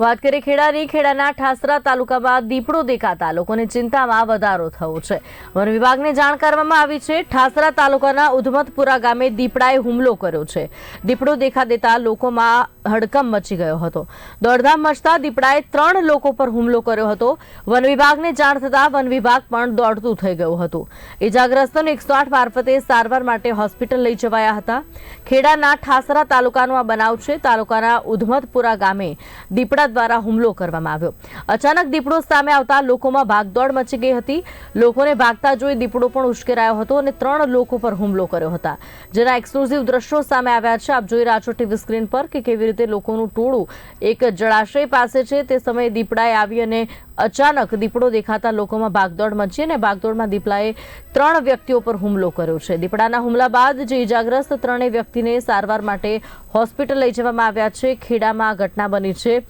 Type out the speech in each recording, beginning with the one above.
વાત કરીએ ખેડાની. ખેડાના ઠાસરા તાલુકામાં દીપડો દેખાતા લોકોને ચિંતામાં વધારો થયો છે. વન વિભાગને જાણ કરવામાં આવી છે, ઠાસરા તાલુકાના ઉધમતપુરા ગામે દીપડાએ હુમલો કર્યો છે. દીપડો દેખા દેતા લોકોમાં હડકંપ મચી ગયો હતો. દોડધામ મચતા દીપડાએ ત્રણ લોકો પર હુમલો કર્યો હતો. વન વિભાગને જાણ થતા વન વિભાગ પણ દોડતું થઈ ગયું હતું. ઇજાગ્રસ્તોને એકસો આઠ મારફતે સારવાર માટે હોસ્પિટલ લઈ જવાયા હતા. ખેડાના ઠાસરા તાલુકાનો આ બનાવ છે. તાલુકાના ઉધમતપુરા ગામે દીપડા દ્વારા હુમલો કરવામાં આવ્યો. અચાનક દીપડો સામે આવતા લોકોમાં ભાગદોડ મચી ગઈ હતી. લોકોને ભાગતા જોઈ દીપડો પણ ઉશ્કેરાયો હતો અને ત્રણ લોકો પર હુમલો કર્યો હતા. જેના એક્સક્લુઝિવ દ્રશ્યો સામે આવ્યા છે. આપ જોઈ રહ્યા છો ટીવી સ્ક્રીન પર કે કેવી રીતે લોકોનું ટોળું એક જળાશય પાસે છે. તે સમયે દીપડાએ આવી અને અચાનક દીપડો દેખાતા લોકોમાં ભાગદોડ મચી અને ભાગદોડમાં દીપડાએ ત્રણ વ્યક્તિઓ પર હુમલો કર્યો છે. દીપડાના હુમલા બાદ જે ઇજાગ્રસ્ત ત્રણેય વ્યક્તિને સારવાર માટે હોસ્પિટલ લઈ જવામાં આવ્યા છે. ખેડામાં ઘટના બની છે.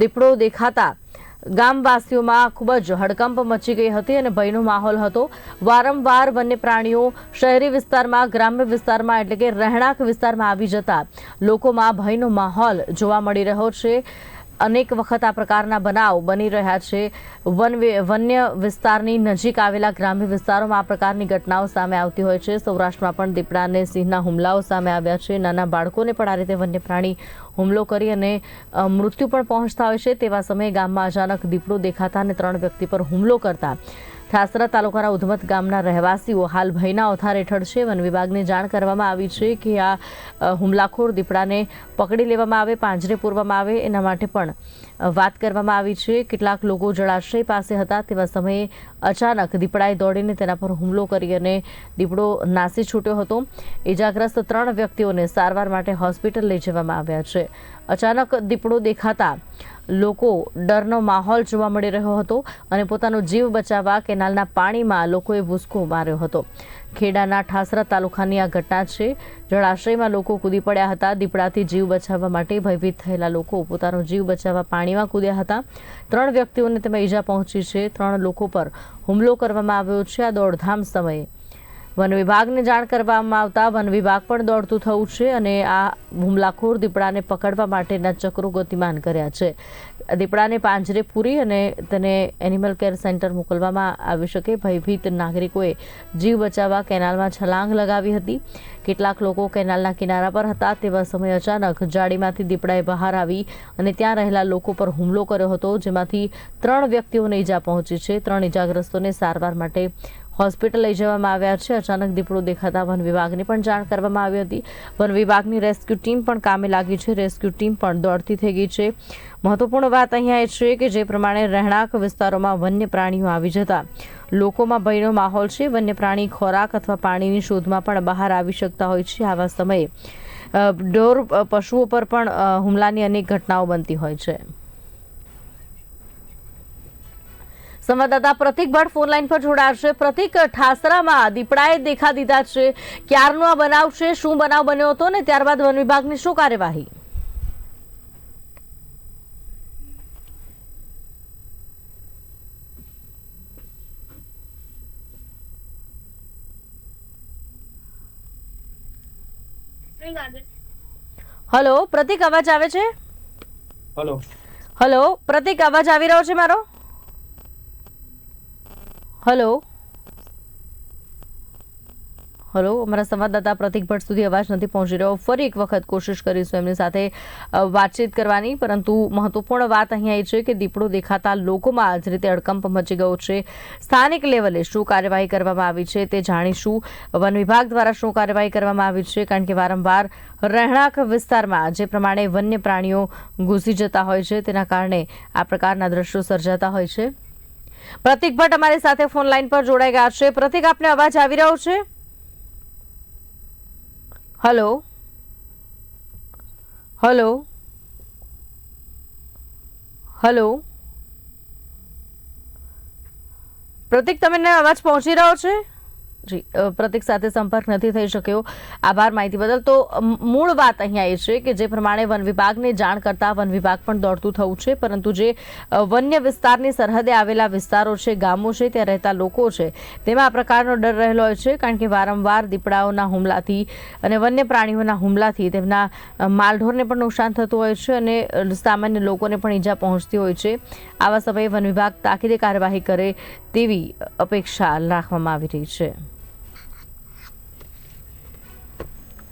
દીપડો દેખાતા ગામવાસીઓમાં ખૂબ જ હડકંપ મચી ગઈ હતી અને ભયનો માહોલ હતો. વારંવાર વન્ય પ્રાણીઓ શહેરી વિસ્તારમાં, ગ્રામ્ય વિસ્તારમાં એટલે કે રહેણાંક વિસ્તારમાં આવી જતા લોકોમાં ભયનો માહોલ જોવા મળી રહ્યો છે. અનેક વખત આ પ્રકારના બનાવ બની રહ્યા છે. વન વન્ય વિસ્તારની નજીક આવેલા ગ્રામ્ય વિસ્તારોમાં આ પ્રકારની ઘટનાઓ સામે આવતી હોય છે. સૌરાષ્ટ્રમાં પણ દીપડા અને સિંહના હુમલાઓ સામે આવ્યા છે. નાના બાળકોને પણ આ રીતે વન્ય પ્રાણી હુમલો કરી અને મૃત્યુ પણ પહોંચતા હોય છે. તેવા સમયે ગામમાં અચાનક દીપડો દેખાતા અને ત્રણ વ્યક્તિ પર હુમલો કરતા ઠાસરા તાલુકાના ઉધમત ગામના રહેવાસીઓ હાલ ભયના ઓથાર હેઠળ છે. વન વિભાગને જાણ કરવામાં આવી છે કે આ હુમલાખોર દીપડાને પકડી લેવામાં આવે, પાંજરે પૂરવામાં આવે, એના માટે પણ વાત કરવામાં આવી છે. કેટલાક લોકો જળાશય પાસે હતા તેવા સમયે અચાનક દીપડાએ દોડીને તેના પર હુમલો કરી અને દીપડો નાસી છૂટ્યો હતો. ઇજાગ્રસ્ત ત્રણ વ્યક્તિઓને સારવાર માટે હોસ્પિટલ લઈ જવામાં આવ્યા છે. અચાનક દીપડો દેખાતા લોકો ડરનો માહોલ જોવા મળી રહ્યો હતો અને પોતાનો જીવ બચાવવા કેનાલના પાણીમાં લોકોએ ભૂસકો માર્યો હતો. ખેડાના ઠાસરા તાલુકાની આ ઘટના છે. જળાશયમાં લોકો કૂદી પડ્યા હતા. દીપડાથી જીવ બચાવવા માટે ભયભીત થયેલા લોકો પોતાનો જીવ બચાવવા પાણીમાં કૂદ્યા હતા. ત્રણ વ્યક્તિઓને તેમાં ઈજા પહોંચી છે. ત્રણ લોકો પર હુમલો કરવામાં આવ્યો છે. આ દોડધામ સમયે વન વિભાગને જાણ કરવામાં આવતા વન વિભાગ પણ દોડતું થયું છે અને આ હુમલાખોર દીપડાને પકડવા માટેના ચક્રો ગતિમાન કર્યા છે. દીપડાને પાંજરે પૂરી અને તેને એનિમલ કેર સેન્ટર મોકલવામાં આવી શકે. ભયભીત નાગરિકોએ જીવ બચાવવા કેનાલમાં છલાંગ લગાવી હતી. કેટલાક લોકો કેનાલના કિનારા પર હતા તેવા સમયે અચાનક જાળીમાંથી દીપડાએ બહાર આવી અને ત્યાં રહેલા લોકો પર હુમલો કર્યો હતો, જેમાંથી ત્રણ વ્યક્તિઓને ઈજા પહોંચી છે. ત્રણ ઈજાગ્રસ્તોને સારવાર માટે હોસ્પિટલ લઈ જવામાં આવ્યા છે. અચાનક દીપડો દેખાતા વન વિભાગને પણ જાણ કરવામાં આવી હતી. વન વિભાગની રેસ્ક્યુ ટીમ પણ કામે લાગી છે. રેસ્ક્યુ ટીમ પણ દોડતી થઈ ગઈ છે. મહત્વપૂર્ણ વાત અહીંયા એ છે કે જે પ્રમાણે રહેણાંક વિસ્તારોમાં વન્ય પ્રાણીઓ આવી જતા. લોકોમાં ભયનો માહોલ છે. વન્ય પ્રાણી ખોરાક અથવા પાણીની શોધમાં પણ બહાર આવી શકતા હોય છે આવા સમયે. ઢોર પશુઓ પર પણ હુમલાની અનેક ઘટનાઓ બનતી હોય છે. સંવાદદાતા પ્રતિક ભટ્ટ ફોન લાઈન પર જોડાશે. પ્રતિક ઠાસરામાં દીપડાએ દેખા દીધા છે. ક્યારનો આ બનાવ છે? શું બનાવ બન્યો હતો ને ત્યારબાદ વન વિભાગની શું કાર્યવાહી? હલો પ્રતિક અવાજ આવે છે? હલો. હલો પ્રતિક અવાજ આવી રહ્યો છે મારો? હલો. હલો, અમારા સંવાદદાતા પ્રતિક ભટ્ટ સુધી અવાજ નથી પહોંચી રહ્યો. ફરી એક વખત કોશિશ કરીશું એમની સાથે વાતચીત કરવાની. પરંતુ મહત્વપૂર્ણ વાત અહીંયા એ છે કે દીપડો દેખાતા લોકોમાં જ રીતે અડકંપ મચી ગયો છે. સ્થાનિક લેવલે શું કાર્યવાહી કરવામાં આવી છે તે જાણીશું. વન વિભાગ દ્વારા શું કાર્યવાહી કરવામાં આવી છે કારણ કે વારંવાર રહેણાંક વિસ્તારમાં જે પ્રમાણે વન્ય પ્રાણીઓ ઘૂસી જતા હોય છે. તેના કારણે આ પ્રકારના દ્રશ્યો સર્જાતા હોય છે. પ્રતિક ભટ્ટ અમારી સાથે ફોન લાઈન પર જોડાઈ ગયા છે. પ્રતિક, આપને અવાજ આવી રહ્યો છે? હલો હલો હલો પ્રતિક, તમને અવાજ પહોંચી રહ્યો છે? જી પ્રતિક સાથે સંપર્ક નથી થઈ શક્યો. આભાર માહિતી બદલ. તો મૂળ વાત અહીંયા એ છે કે જે પ્રમાણે વન વિભાગને જાણ કરતા વન વિભાગ પણ દોડતું થયું છે, પરંતુ જે વન્ય વિસ્તારની સરહદે આવેલા વિસ્તારો છે, ગામો છે, ત્યાં રહેતા લોકો છે, તેમાં આ પ્રકારનો ડર રહેલો હોય છે, કારણ કે વારંવાર દીપડાઓના હુમલાથી અને વન્ય પ્રાણીઓના હુમલાથી તેમના માલઢોરને પણ નુકસાન થતું હોય છે અને સામાન્ય લોકોને પણ ઈજા પહોંચતી હોય છે. આવા સમયે વન વિભાગ તાકીદે કાર્યવાહી કરે તેવી અપેક્ષા રાખવામાં આવી રહી છે.